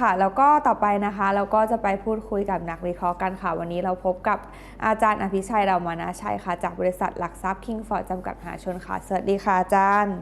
ค่ะ แล้วก็ต่อไปนะคะ เราก็จะไปพูดคุยกับนักวิเคราะห์กันค่ะ วันนี้เราพบกับอาจารย์อภิชัยเรามานาชัยค่ะ จากบริษัทหลักทรัพย์คิงฟอร์ดจำกัดมหาชนค่ะ สวัสดีค่ะอาจารย์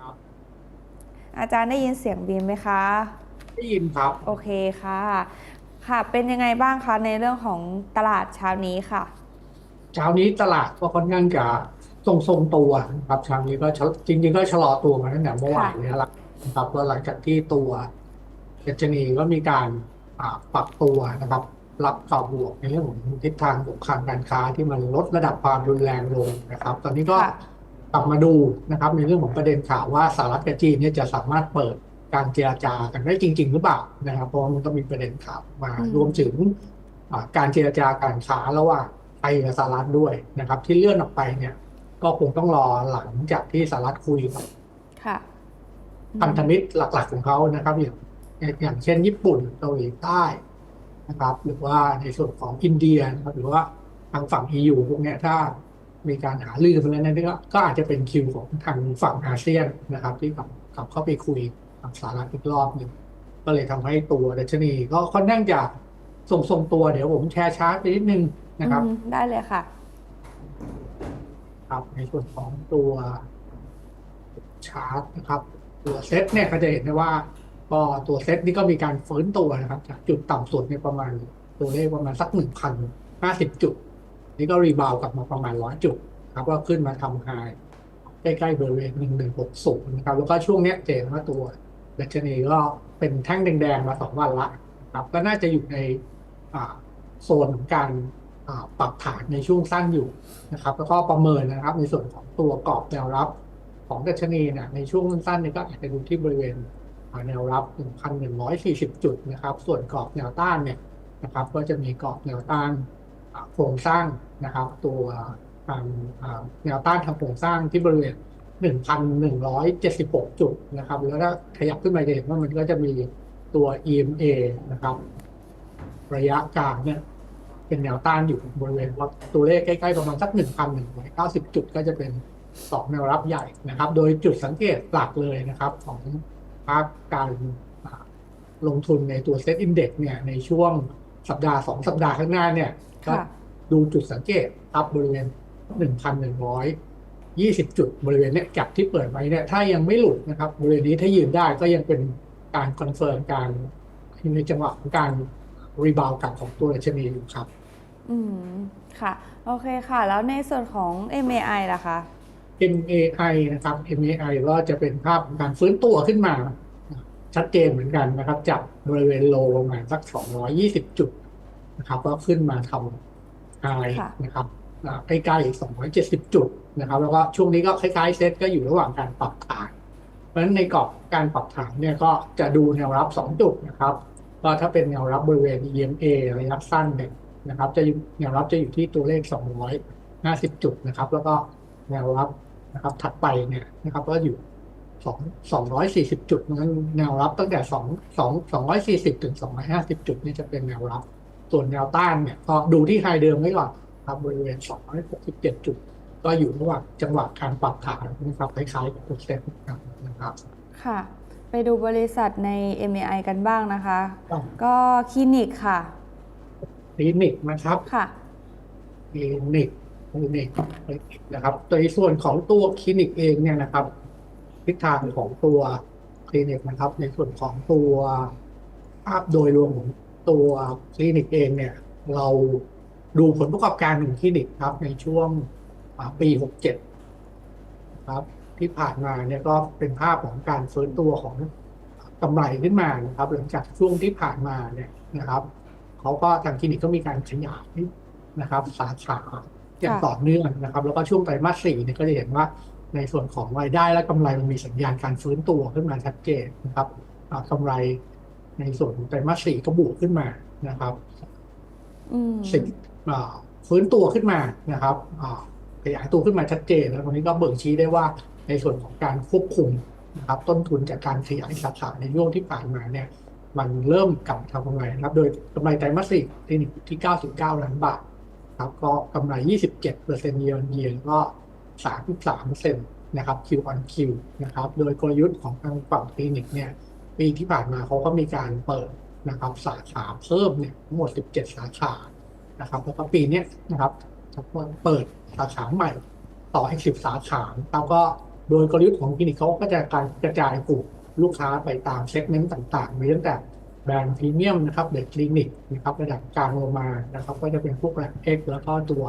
ครับอาจารย์ได้ยินเสียงบีมไหมคะ ได้ยินครับ โอเคค่ะ ค่ะ เป็นยังไงบ้างคะในเรื่องของตลาดเช้านี้ค่ะ เช้านี้ตลาดก็ค่อนข้างจะทรงทรงๆตัวนะครับเช้านี้ก็ชะจริงๆก็ชะลอตัวมาตั้งแต่เมื่อวานนี้แล้วนะครับก็หลังจากที่ตัว ดัชนีก็มีการอ่าปรับตัวนะครับรับข่าวบวกในเรื่องของทิศทางสงครามการค้าที่มันลดระดับความรุนแรงลงนะครับ ตอนนี้ก็ค่ะกลับมาดูนะครับ ในเรื่องของประเด็นข่าวว่าสหรัฐกับจีนเนี่ยจะสามารถเปิดการเจรจากันได้จริง ๆ หรือเปล่านะครับ เพราะว่ามันก็มีประเด็นข่าวมาอืมรวมถึงอ่าการเจรจาการค้าระหว่างไทยกับสหรัฐด้วยนะครับ ที่เลื่อนออกไปเนี่ย ก็คงต้องรอหลังจากที่สหรัฐคุยกับค่ะพันธมิตรหลัก ๆ ของเขานะครับอย่าง อย่างเช่นญี่ปุ่นเกาหลีใต้นะครับ หรือว่าในส่วนของอินเดียนะครับหรือว่าทางฝั่ง EU พวกเนี้ยถ้ามีการหารือกันแล้วเนั่นก็ก็อาจจะเป็นคิวของทางฝั่งอาเซียนนะครับ ที่กลับกลับเข้าไปคุยกับสหรัฐอีกรอบหนึ่งก็เลยทำให้ตัวดัชนี ก็ค่อนข้างจะทรงๆตัวเดี๋ยวผมแชร์ชาร์ตไปนิดนึงนะครับอืมได้เลยค่ะ ครับในส่วนของตัวชาร์ตนะครับ ตัวเซตเนี่ยก็จะเห็นได้ว่า ก็ตัวเซตนี่ก็มีการฟื้นตัวนะครับ จากจุดต่ำสุดเนี่ยประมาณตัวเลขประมาณสักหนึ่งพันห้าสิบจุด นี่ก็รีบาวกลับมาประมาณร้อยจุดครับก็ขึ้นมาทำไฮใกล้ๆบริเวณหนึ่งหนึ่งหกศูนย์นะครับ แล้วก็ช่วงเนี้ยเจนว่าตัวดัชนีก็เป็นแท่งแดงๆมาสองวันละครับก็น่าจะอยู่ในโซนของการปรับฐานในช่วงสั้นอยู่นะครับ แล้วก็ประเมินนะครับ ในส่วนของตัวกรอบแนวรับของดัชนีเนี่ยในช่วงสั้นๆนี่ก็อาจจะดูที่บริเวณาแนวรับ 1,140 จุดนะครับ ส่วนกรอบแนวต้านเนี่ยนะครับก็จะมีกรอบแนวต้านโครงสร้างนะครับ ตัวทางแนวต้านทางโครงสร้างที่บริเวณ 1,176 จุดนะครับ แล้วถ้าขยับขึ้นไปจะเห็นว่ามันก็จะมีตัว EMA นะครับ ระยะกลางเนี่ยเป็นแนวต้านอยู่บริเวณว่าตัวเลขใกล้ๆประมาณสัก 1,190 จุดก็จะเป็น2แนวรับใหญ่นะครับ โดยจุดสังเกตหลักเลยนะครับของ ภาคการอ่าลงทุนในตัวเซ็ตอินเด็กเนี่ยในช่วงสัปดาห์2สัปดาห์ข้างหน้าเนี่ยก็ค่ะดูจุดสังเกตครับบริเวณ1,120จุดบริเวณเนี้ยจากที่เปิดไว้เนี่ยถ้ายังไม่หลุดนะครับ บริเวณนี้ถ้ายืนได้ก็ยังเป็นการคอนเฟิร์มการในจังหวะของการรีบาวกลับของตัวดัชนีอยู่ครับ อืม ค่ะ โอเคค่ะ แล้วในส่วนของ MAI ล่ะคะ MAI นะครับ MAI ก็จะเป็นภาพของการฟื้นตัวขึ้นมา ชัดเจนเหมือนกันนะครับ จากบริเวณโลประมาณสัก 220 จุดนะครับ ก็ขึ้นมาทำไฮค่ะนะครับอ่าใกล้ๆอีก270 จุดนะครับ แล้วก็ช่วงนี้ก็คล้ายๆเซตก็อยู่ระหว่างการปรับฐาน เพราะฉะนั้นในกรอบการปรับฐานเนี่ยก็จะดูแนวรับ 2 จุดนะครับก็ถ้าเป็นแนวรับบริเวณ EMA ระยะสั้นเนี่ยนะครับ จะอยู่แนวรับจะอยู่ที่ตัวเลข 250 จุดนะครับ แล้วก็แนวรับ นะครับถัดไปเนี่ยนะครับก็อยู่2 240จุดนั้นแนวรับตั้งแต่2 2 240ถึง250จุดนี่จะเป็นแนวรับ ส่วนแนวต้านเนี่ยก็ดูที่ไฮเดิมไว้ก่อนครับบริเวณ267จุด ก็อยู่ระหว่างจังหวะการปรับฐานนะครับคล้ายๆกับตัวเซ็ตนะครับ ค่ะ ไปดูบริษัทใน MAI กันบ้างนะคะ ก็ก็คลินิกค่ะ คลินิกนะครับ ค่ะ คลินิก คลินิกนะครับโดยส่วนของตัวคลินิกเองเนี่ยนะครับทิศทางของตัวคลินิกนะครับ ในส่วนของตัวภาพโดยรวมของตัวคลินิกเองเนี่ย เราดูผลประกอบการของคลินิกครับ ในช่วงอ่าปี67ครับ ที่ผ่านมาเนี่ยก็เป็นภาพของการฟื้นตัวของกำไรขึ้นมานะครับ หลังจากช่วงที่ผ่านมาเนี่ยนะครับเขาก็ทางคลินิกก็มีการขยายนะครับ สาขา อย่างค่ะต่อเนื่องนะครับ แล้วก็ช่วงไตรมาสสี่เนี่ยก็จะเห็นว่าในส่วนของรายได้และกำไรมันมีสัญญาณการฟื้นตัวขึ้นมาชัดเจนนะครับอ่ากำไรในส่วนของไตรมาสสี่ก็บวกขึ้นมานะครับอืมสิ่งอ่าฟื้นตัวขึ้นมานะครับอ่าขยายตัวขึ้นมาชัดเจน แล้วตรงนี้ก็เบิ่งชี้ได้ว่าในส่วนของการควบคุมนะครับ ต้นทุนจากการขยายสาขาในช่วงที่ผ่านมาเนี่ย มันเริ่มกลับมาทำกำไรนะครับ โดยกำไรไตรมาสสี่ที่ที่99ล้านบาท ครับก็กำไร 27เปอร์เซ็นต์เย r เยียก็ 33เปอร์เซ็นต์นะครับ Q on Q นะครับ โดยกลยุทธ์ของทางฝั่งคลินิกเนี่ยปีที่ผ่านมาเขาก็มีการเปิดนะครับสาขาเพิ่มเนี่ยทั้งหมด 17 สาขานะครับแล้วก็ปีนี้นะครับจะเปิดสาขาใหม่ต่ออีก10 สาขาแล้วก็โดยกลยุทธ์ของคลินิกเขาก็จะการกระจายกลุ่มลูกค้าไปตามเซกเมนต์ต่างๆมีตั้งแต่ แบรนด์พรีเมียมนะครับเดอะคลินิกนะครับระดับกลางลงมานะครับก็จะเป็นพวกแบรนด์เอ็กแล้วก็ตัว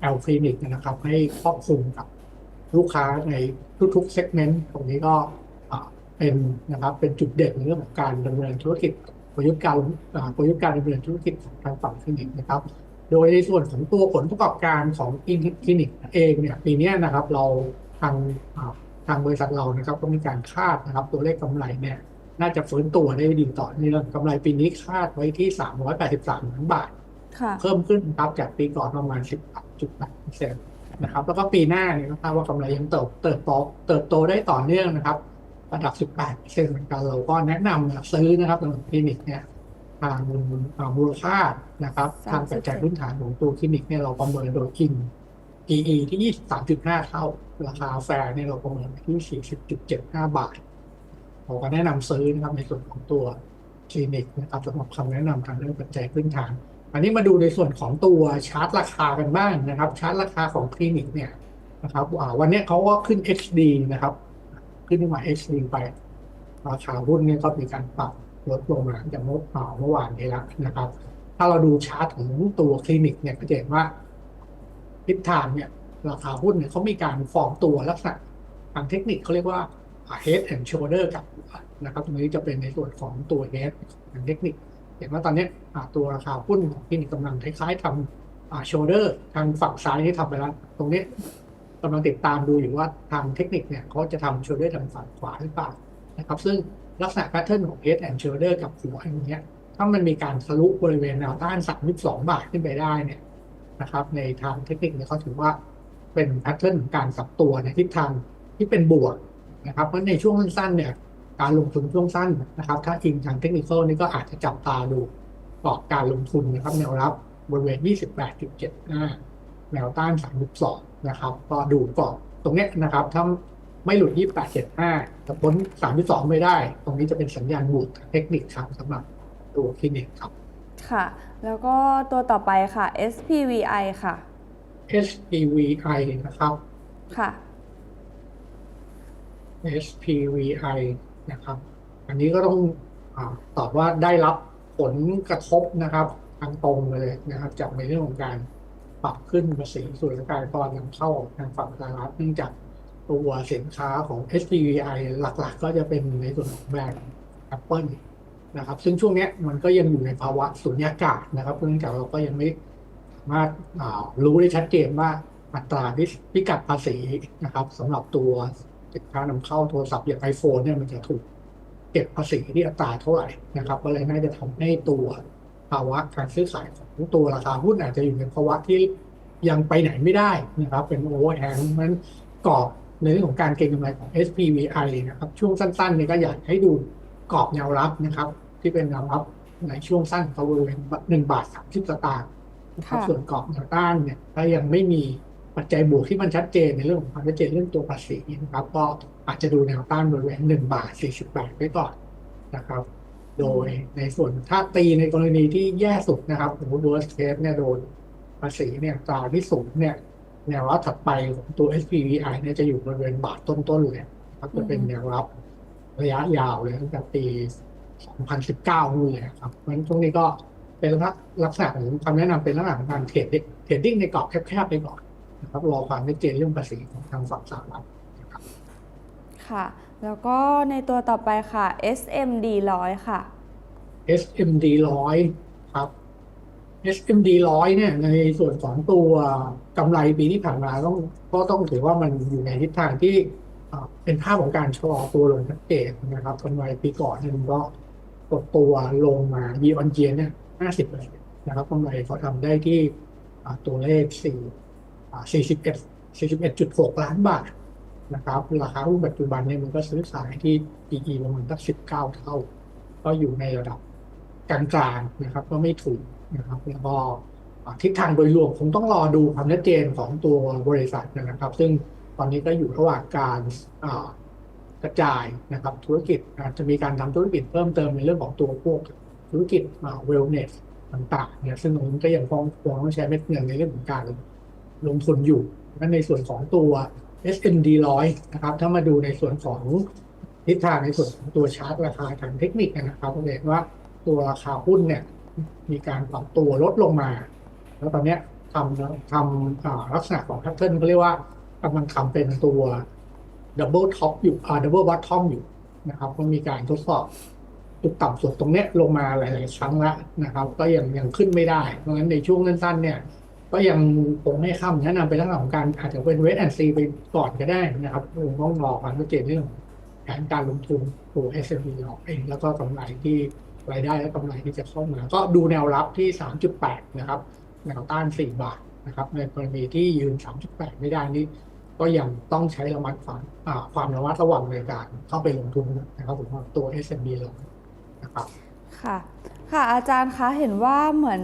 แอลคลินิกนะครับให้ครอบคลุมกับลูกค้าในทุกๆเซกเมนต์ตรงนี้ก็เป็นนะครับเป็นจุดเด่นในเรื่องของการดำเนินธุรกิจประยุทธ์การอ่ากลยุทธ์การดำเนินธุรกิจของทางฝั่งคลินิกนะครับ โดยในส่วนของตัวผลประกอบการของคลินิกเองเนี่ยปีนี้นะครับเราทางทางบริษัทเรานะครับก็มีการคาดนะครับตัวเลขกำไรเนี่ย น่าจะฟื้นตัวได้ดีต่อเนื่องกำไรปีนี้คาดไว้ที่ 383ล้านบาทค่ะเพิ่มขึ้นครับจากปีก่อนประมาณ 10.8%นะครับ แล้วก็ปีหน้าเนี่ยนะครับว่ากำไรยังเติบเติบโตเติบโตได้ต่อเนื่องนะครับ ระดับ 18%เหมือนกันเราก็แนะนำซื้อนะครับสำหรับคลินิกเนี่ยทางอ่ามูลค่านะครับทางปัจจัยพื้นฐานของตัวคลินิกเนี่ยเราประเมินโดยอิน PE ที่ 23.5 เท่า ราคาแฟร์เนี่ยเราประเมินที่ 40.75 บาท ผมก็แนะนำซื้อนะครับในส่วนของตัวคลินิกนะครับสำหรับคำแนะนำทางเรื่องปัจจัยพื้นฐาน อันนี้มาดูในส่วนของตัวชาร์ตราคากันบ้างนะครับ ชาร์ตราคาของคลินิกเนี่ยนะครับวันนี้เขาก็ขึ้น HD นะครับ ขึ้นมา HD ไปราคาหุ้นเนี่ยก็มีการปรับลดลงมาจากเมื่อเมื่อวานนี้แล้วนะครับ ถ้าเราดูชาร์ตของตัวคลินิกเนี่ยก็จะเห็นว่าทิศทางเนี่ยราคาหุ้นเนี่ยเขามีการฟอร์มตัวลักษณะทางเทคนิคเขาเรียกว่า head and shoulder กับนะครับตรงนี้จะเป็นในส่วนของตัว head ทางเทคนิค เห็นว่าตอนนี้ตัวราคาหุ้นของคลินิกกำลังคล้ายๆทำ shoulder ทางฝั่งซ้ายที่ทำไปแล้ว ตรงนี้กำลังติดตามดูอยู่ว่าทางเทคนิคเนี่ยเขาจะทำ shoulder ทางฝั่งขวาหรือเปล่านะครับซึ่งลักษณะ pattern ของ head and shoulder กับหัวอย่างเงี้ยถ้ามันมีการทะลุบริเวณแนวต้าน 32 บาทขึ้นไปได้เนี่ยนะครับ ในทางเทคนิคเนี่ยเขาถือว่าเป็นแพทเทิร์นของการสับตัวในทิศทางที่เป็นบวก นะครับเพราะในช่วงสั้นๆเนี่ยการลงทุนช่วงสั้นนะครับ ถ้าอิงทางเทคนิคนี่ก็อาจจะจับตาดูกรอบการลงทุนนะครับแนวรับบริเวณ 28.75 แนวต้าน 32 นะครับ ก็ดูกรอบตรงเนี้ยนะครับถ้าไม่หลุด 28.75แต่พ้น 32 ไม่ได้ ตรงนี้จะเป็นสัญญาณบวกทางเทคนิคครับสำหรับตัวคลินิกครับ ค่ะ แล้วก็ตัวต่อไปค่ะ SPVI ค่ะ SPVI นะครับ ค่ะ SPVI นะครับ อันนี้ก็ต้องอตอบว่าได้รับผลกระทบนะครับทางตรงเลยนะครับ จากในเรื่องของการปรับขึ้นภาษีส่วนราการก่อนำเข้าทางฝั่งสหรัฐเนื่องจากตัวสินค้าของ SPVI หลักๆ ก็จะเป็นในส่วนของแบรนด์ Apple นะครับ ซึ่งช่วงนี้มันก็ยังอยู่ในภาวะสุญญากาศนะครับเนื่องจากเราก็ยังไม่สามารถรู้ได้ชัดเจนว่าอัตราที่พิกัดภาษีนะครับสำหรับตัว สินค้านำเข้าโทรศัพท์อย่าง iPhone เนี่ยมันจะถูกเก็บภาษีที่อัตราเท่าไหร่นะครับก็เลยน่าจะทำให้ตัวภาวะการซื้อขายของตัวราคาหุ้นอาจจะอยู่ในภาวะที่ยังไปไหนไม่ได้นะครับ เป็นโอเวอร์แฮงมันกรอบในเรื่องของการเก็งกำไรของ SPVI นะครับ ช่วงสั้นๆเนี่ยก็อยากให้ดูกรอบแนวรับนะครับ ที่เป็นแนวรับในช่วงสั้นเขาบริเวณหนึ่งบาทสามสิบสตางค์นะครับค่ะส่วนกรอบแนวต้านเนี่ยถ้ายังไม่มี ปัจจัยบวกที่มันชัดเจนในเรื่องของความชัดเจนเรื่องตัวภาษีนะครับ ก็อาจจะดูแนวต้านบริเวณหนึ่งบาทสี่สิบบาทไว้ก่อนนะครับ โดยในส่วนถ้าตีในกรณีที่แย่สุดนะครับสมมติ worst case เนี่ยโดนภาษีเนี่ยตราที่สูงเนี่ยแนวรับถัดไปของตัว SPVI เนี่ยจะอยู่บริเวณบาทต้นๆเลยนะครับจะเป็นแนวรับระยะยาวเลยตั้งแต่ปี 2019นู่นเลยครับเพราะฉะนั้นช่วงนี้ก็เป็นลักษณะของคำแนะนำเป็นลักษณะของการเทรดดิ้งเทรดดิ้งในกรอบแคบๆไปก่อน นะครับรอความชัดเจนเรื่องภาษีของทางฝั่งสหรัฐครับค่ะ แล้วก็ในตัวต่อไปค่ะ SMD 100ค่ะ SMD ร้อยครับ SMD ร้อยเนี่ยในส่วนของตัวกำไรปีที่ผ่านมาต้องก็ต้องถือว่ามันอยู่ในทิศทางที่เป็นภาพของการชะลอตัวลงชัดเจนนะครับกำไรปีก่อนเนี่ยมันก็กดตัวลงมา year on year เนี่ย50เลยนะครับกำไรเขาทำได้ที่ตัวเลข4อ่ 41 41.6 ล้านบาทนะครับราคาหุ้นปัจจุบันเนี่ยมันก็ซื้อขายที่ PE ประมาณสักสิบเก้าเท่า ก็อยู่ในระดับกลางๆนะครับ ก็ไม่ถูกนะครับแล้วก็ทิศทางโดยรวมคงต้องรอดูความชัดเจนของตัวบริษัทนะครับ ซึ่งตอนนี้ก็อยู่ระหว่างการกระจายนะครับ ธุรกิจจะมีการทำธุรกิจเพิ่มเติมในเรื่องของตัวพวกธุรกิจเวลเนสต่างๆเนี่ยซึ่งตรงนี้ก็ยังคงคงต้องใช้เม็ดเงินในเรื่องของการ ลงทุนอยู่และในส่วนของตัว SMD ร้อยนะครับ ถ้ามาดูในส่วนของทิศทางในส่วนของตัวชาร์ตราคาทางเทคนิคนะครับเราเห็นว่าตัวราคาหุ้นเนี่ย มีการปรับตัวลดลงมา แล้วตอนเนี้ยทำทำอ่าลักษณะของแพทเทิร์นเขาเรียกว่ากำลังทำเป็นตัวดับเบิลท็อปอยู่อ่าดับเบิลบอททอมอยู่นะครับก็มีการทดสอบจุดต่ำสุดตรงเนี้ยลงมาหลาย ๆ ครั้งแล้วนะครับ ก็ยังยังขึ้นไม่ได้ เพราะฉะนั้นในช่วงสั้นๆเนี่ย ก็ยังคงให้คำแนะนำไปเรื่องของการอาจจะเป็นเวทแอนซีไปก่อนก็ได้นะครับคงต้องรอความชัดเจนเรื่องแผนการลงทุนตัว s m p ออกเองแล้วก็กำไรที่รายได้และกำไรที่จะเข้ามา ก็ดูแนวรับที่ 3.8 นะครับแนวต้าน 4 บาทนะครับในกรณีที่ยืน 3.8 ไม่ได้นี่ก็ยังต้องใช้ระมัดความความระมัดระวังในการเข้าไปลงทุนนะครับผมว่าตัว S&P เรานะครับค่ะ ค่ะอาจารย์คะเห็นว่าเหมือน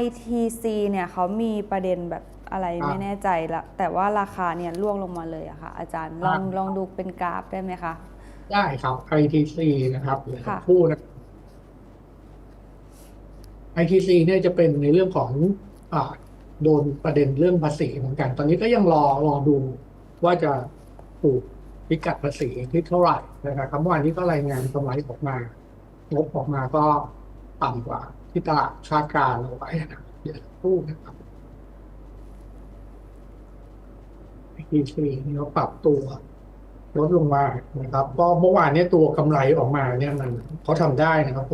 ITC เนี่ยเขามีประเด็นแบบอะไรครับไม่แน่ใจละแต่ว่าราคาเนี่ยร่วงลงมาเลยอะค่ะ อาจารย์ลองครับลองดูเป็นกราฟได้ไหมคะ ได้ครับ ITC นะครับเดี๋ยวค่ะพูดนะ ITC เนี่ยจะเป็นในเรื่องของอ่าโดนประเด็นเรื่องภาษีเหมือนกัน ตอนนี้ก็ยังรอรอดูว่าจะถูกพิกัดภาษีที่เท่าไหร่นะครับเมื่อวานนี้ก็รายงานกำไรออกมางบออกมาก็ ต่ำกว่า ที่ตลาดคาดการเอาไว้นะเดี๋ยวพูดนะครับ ITC นี่เขาปรับตัวลดลงมานะครับก็เมื่อวานนี้ตัวกำไรออกมาเนี่ยมันเขาทำได้นะครับ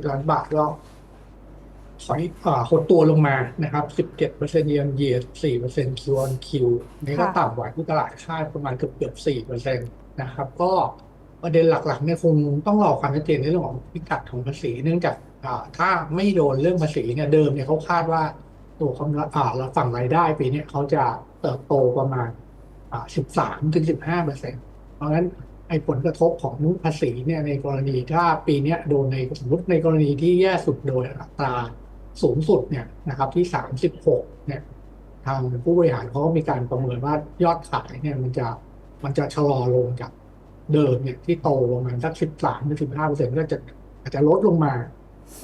677 ล้านบาทก็ถอยหดตัวลงมานะครับ 17เปอร์เซ็นต์เยนเยีย4เปอร์เซ็นต์คิวออนคิวนี่ก็ต่ำกว่าที่ตลาดคาดประมาณเกือบเกือบ4เปอร์เซ็นต์นะครับ ก็ ประเด็นหลักๆเนี่ยคงต้องรอความชัดเจนในเรื่องของพิกัดของภาษีเนื่องจากถ้าไม่โดนเรื่องภาษีเนี่ยเดิมเนี่ยเขาคาดว่าตัวกำอ่าเราฝั่งรายได้ปีนี้เขาจะเติบโตประมาณอ่า13ถึง15เปอร์เซ็นต์เพราะฉะนั้นไอ้ผลกระทบของภาษีเนี่ยในกรณีถ้าปีนี้โดนในสมมติในกรณีที่แย่สุดโดยอัตราสูงสุดเนี่ยนะครับที่ 36เนี่ยทางผู้บริหารเขาก็มีการประเมินว่ายอดขายเนี่ยมันจะมันจะชะลอลงจาก เดิมเนี่ยที่โตประมาณสัก13ถึง15เปอร์เซ็นต์ก็จะอาจจะลดลงมา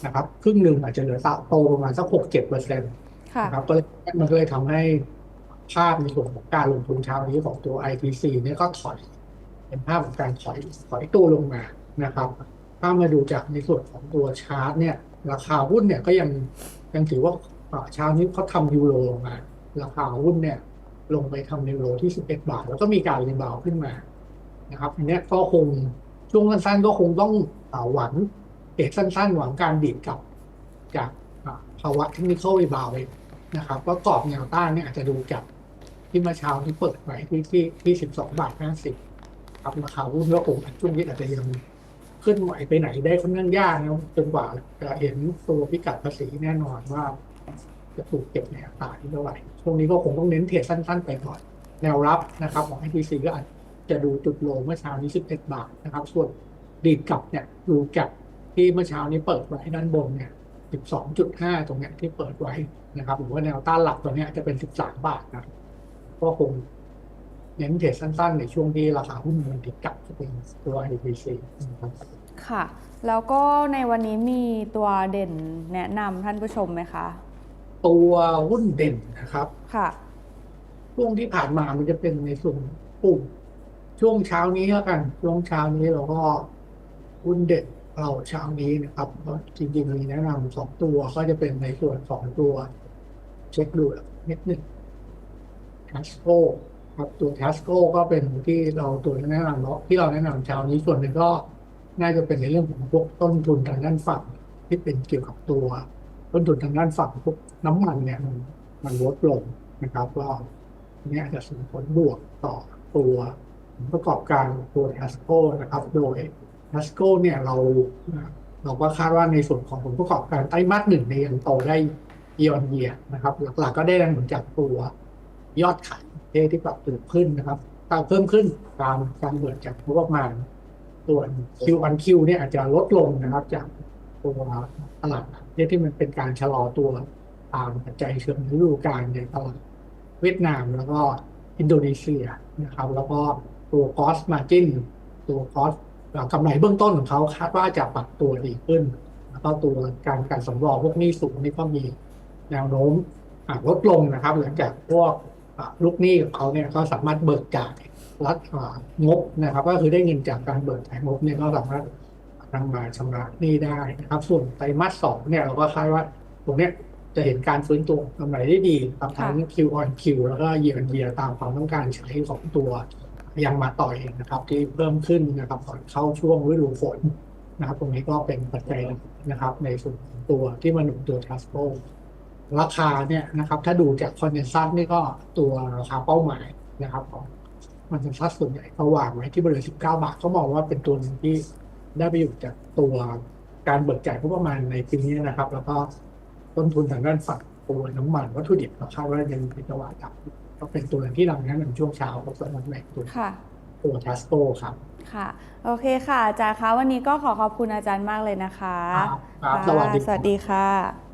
นะครับครึ่งหนึ่งอาจจะเหลือโตประมาณสัก6 7เปอร์เซ็นต์ค่ะนะครับก็เลยมันก็เลยทำให้ภาพในส่วนของการลงทุนเช้านี้ของตัว ITC เนี่ยก็ถอย เป็นภาพของการถอยถอยตัวลงมานะครับ ถ้ามาดูจากในส่วนของตัวชาร์ตเนี่ยราคาหุ้นเนี่ยก็ยังยังถือว่าอ่าเช้านี้เขาทำยูโรลงมา ราคาหุ้นเนี่ยลงไปทำยูโรที่ 11 บาท แล้วก็มีการรีบาวด์ขึ้นมา นะครับอันเนี้ยก็คงช่วงสั้นๆก็คงต้องหวังเอกสั้นๆ หวังการดีดกลับจากภาวะเทคนิคอลรีบาวด์นะครับก็กรอบแนวต้านเนี่ยอาจจะดูจากที่เมื่อเช้าที่เปิดไว้ที่ที่ที่12บาท50ครับราคาหุ้นก็คงช่วงนี้อาจจะยังขึ้นไหวไปไหนได้ค่อนข้างยากนะจนกว่าจะเห็นตัวพิกัดภาษีแน่นอนว่าจะถูกเก็บในอัตราที่เท่าไหร่ช่วงนี้ก็คงต้องเน้นเทรดสั้น ๆ ไปก่อน แนวรับนะครับของ ITC ก็อาจจะ ดูจุดโลเมื่อเช้านี้ 11 บาทนะครับ ส่วนดีดกลับเนี่ยดูแกับที่เมื่อเช้านี้เปิดไว้ด้านบนเนี่ย 12.5 ตรงเนี้ยที่เปิดไว้นะครับหรือว่าแนวต้านหลักตัวเนี้ยจะเป็น 13 บาทนะก็คงเน้นเทรดสั้นๆ ในช่วงที่ราคาหุ้นมันดีดกลับจะเป็นตัว ITC นะครับค่ะ แล้วก็ในวันนี้มีตัวเด่นแนะนำท่านผู้ชมไหมคะ ตัวหุ้นเด่นนะครับ ค่ะ ช่วงที่ผ่านมามันจะเป็นในส่วนกลุ่ม ช่วงเช้านี้แล้วกัน ช่วงเช้านี้เราก็หุ้นเด็ดเราเช้านี้นะครับก็จริงๆมีแนะนำสองตัวก็จะเป็นในส่วนของตัว เช็คดูนิดนึงทัสโกครับตัวทัสโกก็เป็นที่เราตัวแนะนำเนาะที่เราแนะนำเช้านี้ส่วนหนึ่งก็น่าจะเป็นในเรื่องของพวกต้นทุนทางด้านฝั่งที่เป็นเกี่ยวกับตัว ต้นทุนทางด้านฝั่งพวกน้ำมันเนี่ยมันมันลดลงนะครับก็เนี่ยจะส่งผลบวกต่อตัว ประกอบการตัว t a s c o นะครับ โดย t a s c o เนี่ยเราเราก็คาดว่าในส่วนของผลประกอบการไตรมาสหนึ่งเนี่ยยังโตได้เยียร์เยียนะครับหลักๆก็ได้แรงหนุนจากตัวยอดขายเที่ปรับตัวขึ้นนะครับตามเพิ่มขึ้นตามการเบิดจากงบประมาณส่วน Q on Q เนี่ยอาจจะลดลงนะครับจากตัวตลาดเนี่ยที่มันเป็นการชะลอตัวตามปัจจัยเชิงฤดูกาลในตลาดเวียดนามแล้วก็อินโดนีเซียนะครับ แล้วก็ ตัว cost margin ตัวคอสกำไรเบื้องต้นของเขาคาดว่าจะปรับตัวดีขึ้น แล้วก็ตัวการการสำรองพวกหนี้สูงนี่ก็มีแนวโน้มลดลงนะครับ หลังจากพวกลูกหนี้ของเขาเนี่ยก็สามารถเบิกจ่ายรัฐอ่างบนะครับ ก็คือได้เงินจากการเบิกจ่ายงบเนี่ยก็สามารถนำมาชำระหนี้ได้นะครับ ส่วนไตรมาสสองเนี่ยเราก็คาดว่าตรงเนี้ยจะเห็นการฟื้นตัวกำไรได้ดีครับทั้ง Q on Q แล้วก็ year on year ตามความต้องการใช้ของตัว ยังมาต่อยเองนะครับ ที่เพิ่มขึ้นนะครับก่อนเข้าช่วงฤดูฝนนะครับ ตรงนี้ก็เป็นปัจจัยหลักนะครับ ในส่วนของตัวที่มาหนุนตัวทัสโ o ราคาเนี่ยนะครับ ถ้าดูจากคอนเนซัสนี่ก็ตัวราคาเป้าหมายนะครับของมันจะซัสส่วนใหญ่เขาวางไว้ที่บริเวณ19 บาทเขามองว่าเป็นตัวหนึงที่ได้ไปอยู่จากตัวการเบิกจ่ายงบประมาณในปีนี้นะครับ แล้วก็ต้นทุนทางด้านฝั่งตัวน้ำมันวัตถุดิบเราคาดว่ายังเป็นจังหวะต่ำ ก็เป็นตัวหนึ่งที่เราแนะนำช่วงเช้าของสำนักแหล่งตัวค่ะตัวทัสโ o ครับค่ะ โอเคค่ะ อาจารย์คะวันนี้ก็ขอขอบคุณอาจารย์มากเลยนะคะครับครับสวัสดีครับสวัสดีค่ะ